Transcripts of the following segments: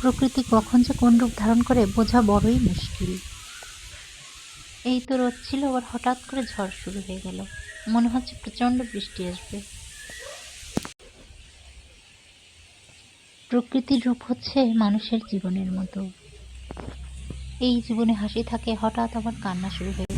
প্রকৃতি কখন যে কোন রূপ ধারণ করে বোঝা বড়ই মুশকিল। এই তো রোদ ছিল, আবার হঠাৎ করে ঝড় শুরু হয়ে গেল। মনে হচ্ছে প্রচণ্ড বৃষ্টি আসবে। প্রকৃতির রূপ হচ্ছে মানুষের জীবনের মতো। এই জীবনে হাসি থাকে, হঠাৎ আবার কান্না শুরু হয়ে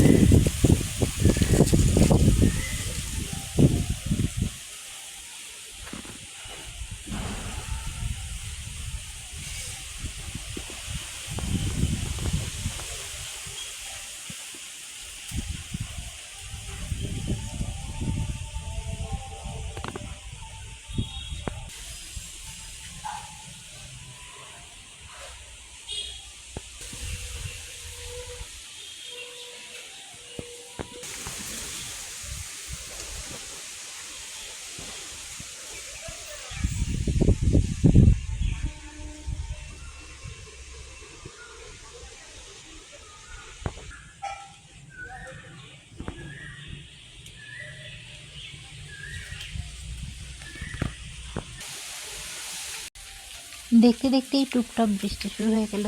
দেখতে দেখতেই টুপটাপ বৃষ্টি শুরু হয়ে গেল।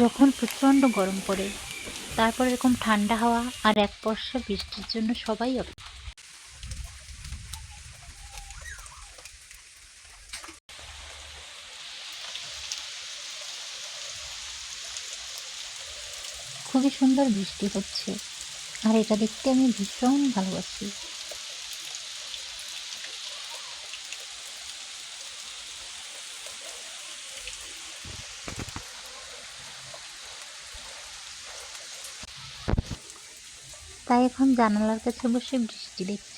যখন প্রচণ্ড গরম পড়ে, তারপর এরকম ঠান্ডা হাওয়া আর এক বর্ষা বৃষ্টির জন্য সবাই অপেক্ষা খুবই সুন্দর বৃষ্টি হচ্ছে। আর এটা দেখতে আমি ভীষণ ভালোবাসি। তাই এখন জানালার কাছে বসে বৃষ্টি দেখছি।